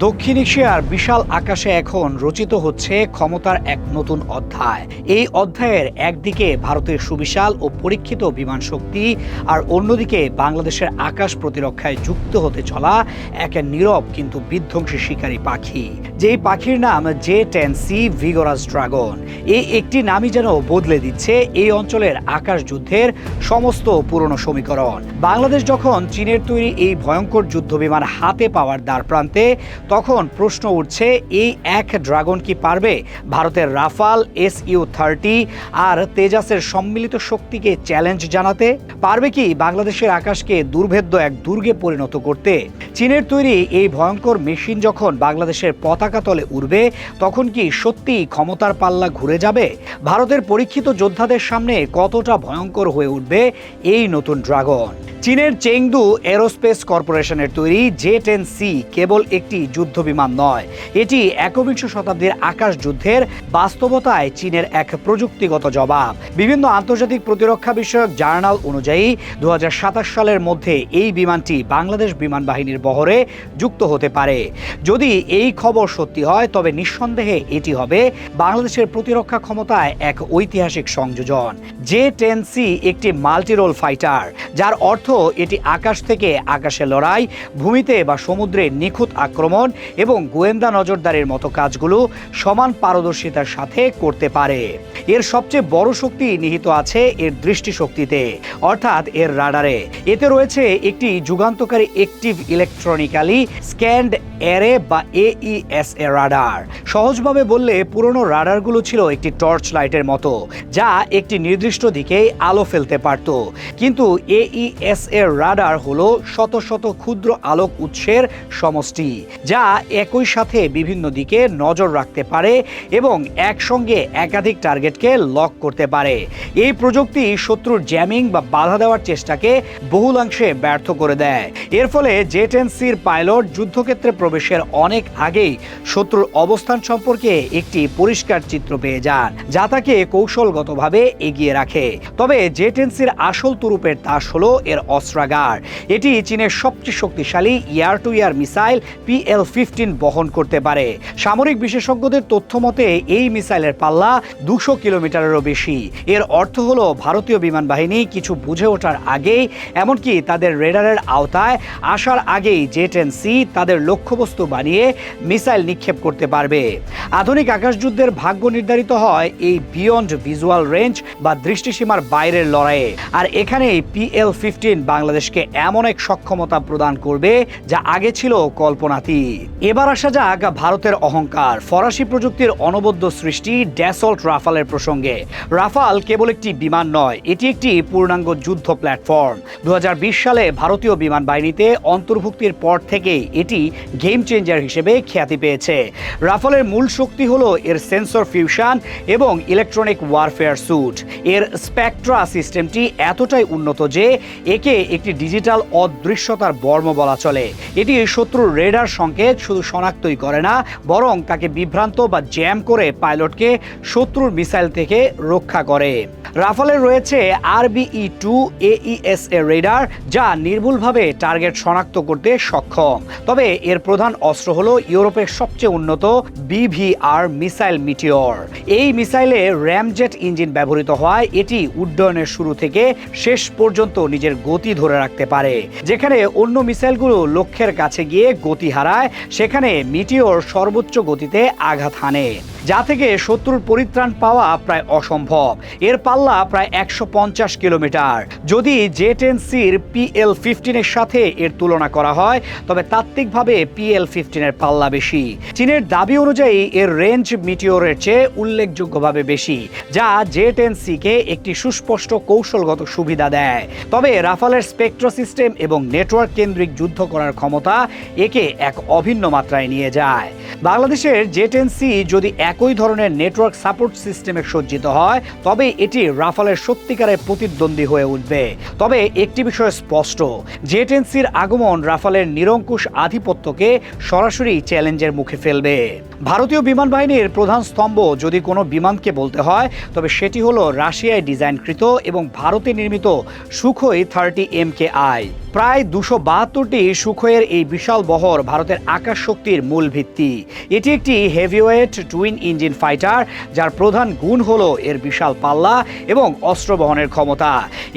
দক্ষিণ এশিয়ার বিশাল আকাশে এখন রচিত হচ্ছে ক্ষমতার এক নতুন অধ্যায়। এই অধ্যায়ের একদিকে ভারতের সুবিশাল ও পরীক্ষিত বিমান শক্তি আর অন্যদিকে বাংলাদেশের আকাশ প্রতিরক্ষায় যুক্ত হতে চলা এক নীরব কিন্তু বিধ্বংসী শিকারী পাখি। যেই পাখির নাম J ten C vigorous dragon. এই একটি নামই যেন বদলে দিচ্ছে এই অঞ্চলের আকাশ যুদ্ধের সমস্ত পুরনো সমীকরণ। বাংলাদেশ যখন চীনের তৈরি এই ভয়ঙ্কর যুদ্ধ বিমান হাতে পাওয়ার দ্বার প্রান্তে তখন প্রশ্ন উঠছে, এই এক ড্রাগন কি পারবে? ভারতের রাফাল এস ইউ থার্টি আর তেজাসের সম্মিলিত শক্তিকে চ্যালেঞ্জ জানাতে? পারবে কি বাংলাদেশের আকাশকে দুর্ভেদ্য এক দুর্গে পরিণত করতে? চীনের তৈরি এই ভয়ঙ্কর মেশিন যখন বাংলাদেশের পতাকা তলে উড়বে, তখন কি সত্যি ক্ষমতার পাল্লা ঘুরে যাবে? ভারতের পরীক্ষিত যোদ্ধাদের সামনে কতটা ভয়ঙ্কর হয়ে উঠবে এই নতুন ড্রাগন? চীনের চেংদু এরোস্পেস কর্পোরেশনের তৈরি জে টেন সি কেবল একটি যুদ্ধ বিমান নয়। এটি একবিংশ শতাব্দীর আকাশ যুদ্ধের বাস্তবতায় চীনের এক প্রযুক্তিগত জবাব। বিভিন্ন আন্তর্জাতিক প্রতিরক্ষা বিষয়ক জার্নাল অনুযায়ী দু হাজার সাতাশ সালের মধ্যে এই বিমানটি বাংলাদেশ বিমান বাহিনীর বহরে যুক্ত হতে পারে। যদি এই খবর সত্যি হয়, তবে নিঃসন্দেহে এটি হবে বাংলাদেশের প্রতিরক্ষা ক্ষমতায় এক ঐতিহাসিক সংযোজন। জে টেন সি একটি মাল্টিরোল ফাইটার, যার অর্থ এটি আকাশ থেকে আকাশে লড়াই, ভূমিতে বা সমুদ্রে নিখুঁত আক্রমণ এবং গোয়েন্দা নজরদারির মতো কাজগুলো সমান পারদর্শিতার সাথে করতে পারে। এর সবচেয়ে বড় শক্তি নিহিত আছে এর দৃষ্টিশক্তিতে, অর্থাৎ এর রাডারে। এতে রয়েছে একটি যুগান্তকারী একটিভ ইলেকট্রনিক্যালি স্ক্যান্ড এরে বা এইএস এ রাডার। সহজভাবে বললে, পুরনো রাডারগুলো ছিল একটি টর্চ লাইটের মতো, যা একটি নির্দিষ্ট দিকে আলো ফেলতে পারত। কিন্তু এইএস এর রাডার হলো শত শত ক্ষুদ্র আলোক উৎসের সমষ্টি যা একই সাথে বিভিন্ন দিকে নজর রাখতে পারে এবং একসঙ্গে একাধিক টার্গেটকে লক করতে পারে। এই প্রযুক্তি শত্রুর জ্যামিং বা বাধা দেওয়ার চেষ্টাকে বহুলাংশে ব্যর্থ করে দেয়। এর ফলে জেট এন সির পাইলট যুদ্ধক্ষেত্রে প্রবেশের অনেক আগেই শত্রুর অবস্থান সম্পর্কে একটি পরিষ্কার চিত্র পেয়ে যান, যা তাকে কৌশলগতভাবে এগিয়ে রাখে। তবে জেট এন সির আসল তুরুপের তাস হলো এর অস্ত্রাগার। এটি চীনের সবচেয়ে শক্তিশালী air to air missile PL fifteen বহন করতে পারে। সামরিক বিশেষজ্ঞদের তথ্য মতে, এই মিসাইলের পাল্লা দুশো কিলোমিটারেরও বেশি। এর অর্থ হলো, ভারতীয় বিমান বাহিনী কিছু বুঝে ওঠার আগেই এমনকি তাদের রেডারের আওতায় আসার আগেই জে টেন সি তাদের লক্ষ্যবস্তু বানিয়ে মিসাইল নিক্ষেপ করতে পারবে। আধুনিক আকাশযুদ্ধের ভাগ্য নির্ধারিত হয় এই বিয়ন্ড ভিজুয়াল রেঞ্জ বা দৃষ্টিসীমার বাইরের লড়াইয়ে। আর এখানেই পিএল ফিফটিন বাংলাদেশকে এমন এক সক্ষমতা প্রদান করবে, যা আগে ছিল কল্পনাতীত। এবার আসা যাক ভারতের অহংকার। ফরাসি প্রযুক্তির অনবদ্য সৃষ্টি ড্যাসল্ট রাফালের প্রসঙ্গে। রাফাল কেবল একটি বিমান নয়, এটি একটি পূর্ণাঙ্গ যুদ্ধ প্ল্যাটফর্ম। দু সালে ভারতীয় বিমান বাহিনীতে অন্তর্ভুক্তির পর থেকেই এটি গেম চেঞ্জার হিসেবে খ্যাতি পেয়েছে। রাফালের মূল শক্তি হলো এর সেন্সর ফিউশন এবং ইলেকট্রনিক ওয়ারফেয়ার স্যুট এর স্পেকট্রা সিস্টেমটি এতটাই উন্নত যে একে একটি ডিজিটাল অদৃশ্যতার বর্ম বলা চলে। এটি শত্রুর রেডার সংকেত শুধু শনাক্তই করে না, বরং তাকে বিভ্রান্ত বা জ্যাম করে পাইলটকে শত্রুর মিসাইল থেকে রক্ষা করে। রাফালের রয়েছে আরবিই টু এইএস এ রেডার, যা নির্ভুলভাবে টার্গেট শনাক্ত করতে সক্ষম। তবে এর প্রধান অস্ত্র হল ইউরোপের সবচেয়ে উন্নত বিভিআর মিসাইল মিটিওর। এই মিসাইলে র্যামজেট ইঞ্জিন ব্যবহৃত হওয়ায় এটি উড্ডয়নের শুরু থেকে শেষ পর্যন্ত নিজের গতি ধরে রাখতে পারে, যেখানে অন্য মিসাইলগুলো লক্ষ্যের কাছে গিয়ে গতি হারায় সেখানে মিটিওর সর্বোচ্চ গতিতে আঘাত হানে। যা থেকে শত্রুর পরিত্রাণ পাওয়া প্রায় অসম্ভব। এর পাল্লা প্রায় একশো পঞ্চাশ কিলোমিটার। যদি জে টেন সির পিএল ফিফটিনের সাথে এর তুলনা করা হয়, তবে তাত্ত্বিকভাবে পিএল ফিফটিনের পাল্লা বেশি। চীনের দাবি অনুযায়ী এর রেঞ্জ মিটিওরের চেয়ে উল্লেখযোগ্যভাবে বেশি, যা জে টেন সিকে একটি সুস্পষ্ট কৌশলগত সুবিধা দেয়। তবে রাফালের স্পেকট্রো সিস্টেম এবং নেটওয়ার্ক কেন্দ্রিক যুদ্ধ করার ক্ষমতা একে এক অভিন্ন মাত্রায় নিয়ে যায়। বাংলাদেশের জেট সি যদি একই ধরনের নেটওয়ার্ক সাপোর্ট সিস্টেমে সজ্জিত হয়, তবে এটি রাফালের সত্যিকারের প্রতিদ্বন্দ্বী হয়ে উঠবে। তবে একটি বিষয় স্পষ্ট জেট সির আগমন রাফালের নিরঙ্কুশ আধিপত্যকে সরাসরি চ্যালেঞ্জের মুখে ফেলবে। ভারতীয় বিমান বাহিনীর প্রধান স্তম্ভ যদি কোনো বিমানকে বলতে হয়, তবে সেটি হলো রাশিয়ায় ডিজাইনকৃত এবং ভারতে নির্মিত Sukhoi thirty M K I প্রায় দুশো বাহাত্তরটি সুখয়ের এই বিশাল বহর ভারতের আকাশ শক্তির মূল ভিত্তি। এটি একটি হেভিওয়েট টুইন ইঞ্জিন ফাইটার, যার প্রধান গুণ হলো এর বিশাল পাল্লা এবং অস্ত্র বহনের ক্ষমতা।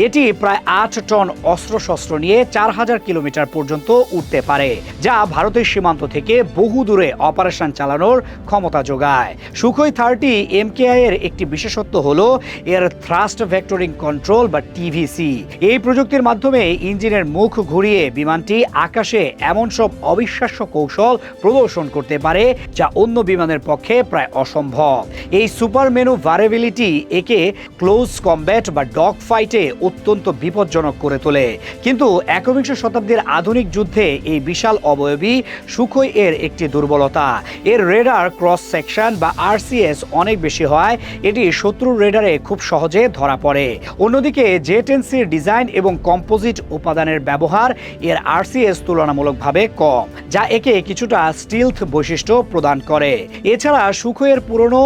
এটি প্রায় আট টন অস্ত্রশস্ত্র নিয়ে চার হাজার কিলোমিটার পর্যন্ত উঠতে পারে, যা ভারতের সীমান্ত থেকে বহু দূরে অপারেশন চালানোর ক্ষমতা যোগায়। সুখই থার্টি, এমকেআই এর একটি বিশেষত্ব হলো এর থ্রাস্ট ভেক্টরিং কন্ট্রোল বা টিভিসি। এই প্রযুক্তির মাধ্যমে ইঞ্জিনের মুখ ঘুরিয়ে বিমানটি আকাশে এমন সব অবিশ্বাস্য কৌশল প্রদর্শন করতে পারে যা অন্য বিমানের পক্ষে প্রায় অসম্ভব। এই সুপার মেনু ভারেবিলিটি একে ক্লোজ কমব্যাট বা ডগ ফাইটে অত্যন্ত বিপজ্জনক করে তোলে। কিন্তু একবিংশ শতাব্দীর আধুনিক যুদ্ধে এই বিশাল অবয়বী সুখই এর একটি দুর্বলতা। এর রেডার, ক্রস সেকশন বা আরসিএস অনেক বেশি হয়, এটি শত্রুর রেডারে খুব সহজে ধরা পড়ে। অন্যদিকে জেটেন্সির ডিজাইন এবং কম্পোজিট উপাদানের ব্যবহার এর আরসিএস তুলনামূলকভাবে কম, যা একে কিছুটা স্টিলথ বৈশিষ্ট্য প্রদান করে। এছাড়া সুখোয়ের পুরনো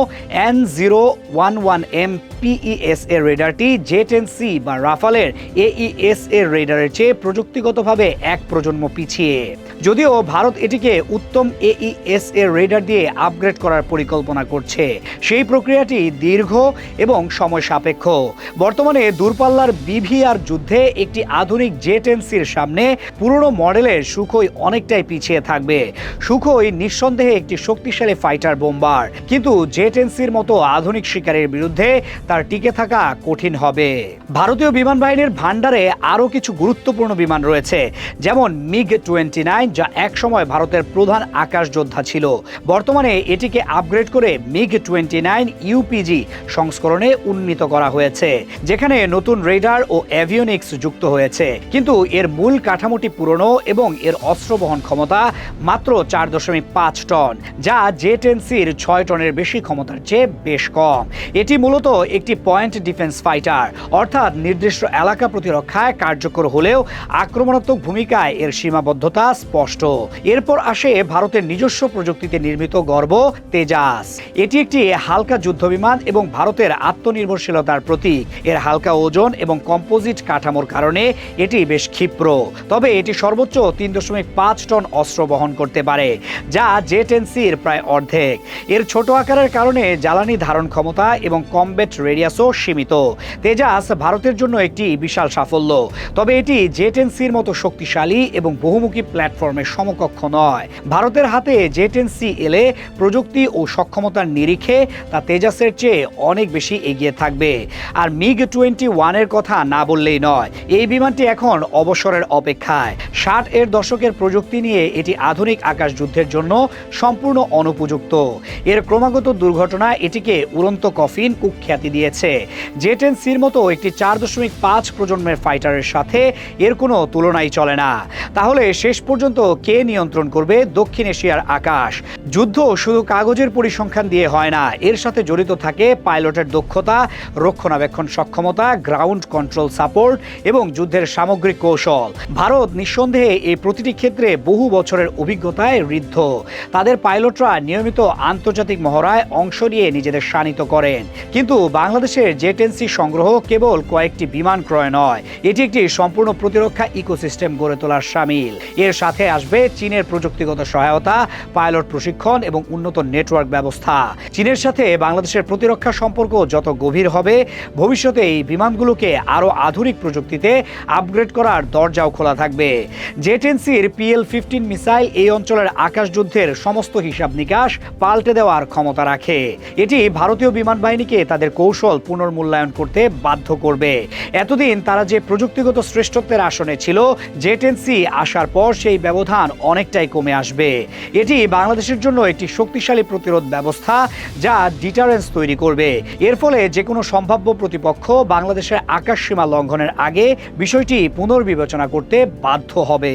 N zero one one M PES এর রেডারটি জে টেন সি বা রাফালের এইএস এর রেডারের চেয়ে প্রযুক্তিগতভাবে এক প্রজন্ম পিছিয়ে। যদিও ভারত এটিকে উত্তম এইএস এর রেডার দিয়ে আপগ্রেড করার পরিকল্পনা করছে। সেই প্রক্রিয়াটি দীর্ঘ এবং সময় সাপেক্ষ। বর্তমানে দূরপাল্লার বিভিআর যুদ্ধে একটি আধুনিক জে টেন্সির সামনে পুরনো মডেলের সুখই অনেকটাই পিছিয়ে থাকবে। সুখই নিঃসন্দেহে একটি শক্তিশালী ফাইটার বোম্বার। কিন্তু জে টেন্সির মতো আধুনিক শিকারের বিরুদ্ধে তার টিকে থাকা কঠিন হবে। ভারতীয় বিমান বাহিনীর ভান্ডারে আরও কিছু গুরুত্বপূর্ণ বিমান রয়েছে। যেমন মিগ টোয়েন্টি নাইন, যা একসময় ভারতের প্রধান আকাশ যোদ্ধা ছিল। বর্তমানে এটিকে আপগ্রেড করে মিগ টোয়েন্টি নাইন ইউপিজি সংস্করণে উন্নীত করা হয়েছে, যেখানে নতুন রেডার ও অ্যাভিওনিক্স যুক্ত হয়েছে। কিন্তু এর মূল কাঠামোটি পুরনো এবং এর অস্ত্র বহন ক্ষমতা মাত্র চার দশমিক পাঁচ টন, যা জে টেন সির ছয় টনের বেশি ক্ষমতার চেয়ে বেশ কম। এটি মূলত একটি পয়েন্ট ডিফেন্স ফাইটার অর্থাৎ নির্দিষ্ট এলাকা প্রতিরক্ষায় কার্যকর হলেও আক্রমণাত্মক ভূমিকায় এর সীমাবদ্ধতা স্পষ্ট। এরপর আসে ভারতের নিজস্ব প্রযুক্তিতে নির্মিত গর্ব, তেজাস। এটি একটি হালকা যুদ্ধবিমান এবং ভারতের আত্মনির্ভরশীলতার প্রতীক। এর হালকা ওজন এবং কম্পোজিট কাঠামোর কারণে এটি বেশ ক্ষিপ্র। তবে এটি সর্বোচ্চ তিন দশমিক পাঁচ টন অস্ত্র বহন করতে পারে, যা জে টেন সির প্রায় অর্ধেক। এর ছোট আকারের কারণে জ্বালানি ধারণ ক্ষমতা এবং কমব্যাট রেডিয়াসও সীমিত। তেজাস ভারতের জন্য একটি বিশাল সাফল্য। তবে এটি জে টেন সির মতো শক্তিশালী এবং বহুমুখী প্ল্যাটফর্মের সমকক্ষ নয়। ভারতের হাতে জে টেন সি এলে প্রযুক্তি ও সক্ষমতার নিরিখে তা তেজাসের চেয়ে অনেক বেশি এগিয়ে থাকবে। আর মিগ টোয়েন্টি ওয়ানের কথা না বললেই নয়, এই বিমানটি এখন অবসরের অপেক্ষায়। ষাট এর দশকের প্রযুক্তি নিয়ে এটি আধুনিক আকাশ যুদ্ধের জন্য সম্পূর্ণ অনুপযুক্ত। এর ক্রমাগত দুর্ঘটনা এটিকে উড়ন্ত কফিন কুখ্যাতি দিয়েছে। জে টেন সির মতো একটি চার দশমিক পাঁচ প্রজন্মের ফাইটারের সাথে এর কোনো তুলনাই চলে না। তাহলে শেষ পর্যন্ত কে নিয়ন্ত্রণ করবে দক্ষিণ এশিয়ার আকাশ? যুদ্ধ শুধু কাগজের পরিসংখ্যান দিয়ে হয় না, এর সাথে জড়িত থাকে পাইলটের দক্ষতা, রক্ষণাবেক্ষণ সক্ষমতা গ্রাউন্ড কন্ট্রোল সাপোর্ট এবং যুদ্ধের সামগ্রিক কৌশল। ভারত নিঃসন্দেহে এই প্রতিটি ক্ষেত্রে বহু বছরের অভিজ্ঞতায় ঋদ্ধ। তাদের পাইলটরা নিয়মিত আন্তর্জাতিক মহড়ায় অংশ নিয়ে নিজেদের শানিত করেন। কিন্তু বাংলাদেশের জেটেন্সি সংগ্রহ কেবল কয়েকটি বিমান ক্রয় নয়, এটি একটি সম্পূর্ণ প্রতিরক্ষা ইকোসিস্টেম গড়ে তোলার সামিল। এর সাথে আসবে চীনের প্রযুক্তিগত সহায়তা, পাইলট প্রশিক্ষণ এবং উন্নত নেটওয়ার্ক ব্যবস্থা। চীনের সাথে বাংলাদেশের প্রতিরক্ষা সম্পর্ক যত গভীর হবে, ভবিষ্যতে এই বিমানগুলোকে আরও আধুনিক প্রযুক্তিতে আপগ্রেড করার দরজাও খোলা থাকবে। জেটেন্সির পিএল ফিফটিন মিসাইল এই অঞ্চলের আকাশ যুদ্ধের সমস্ত হিসাব নিকাশ পাল্টে দেওয়ার ক্ষমতা রাখে। এটি ভারতীয় বিমান বাহিনীকে তাদের কৌশল পুনর্মূল্যায়ন করতে বাধ্য করবে। এতদিন তারা যে প্রযুক্তিগত শ্রেষ্ঠত্বের আসনে ছিল জেটেন্সি আসার পর সেই ব্যবধান অনেকটাই কমে আসবে। এটি বাংলাদেশের জন্য একটি শক্তিশালী প্রতিরোধ ব্যবস্থা যা ডিটারেন্স তৈরি করবে। এর ফলে যে কোনো সম্ভাব্য প্রতিপক্ষ বাংলাদেশের আকাশ সীমা লঙ্ঘনের আগে বিষয়টি পুনর্বিবেচনা করতে বাধ্য হবে।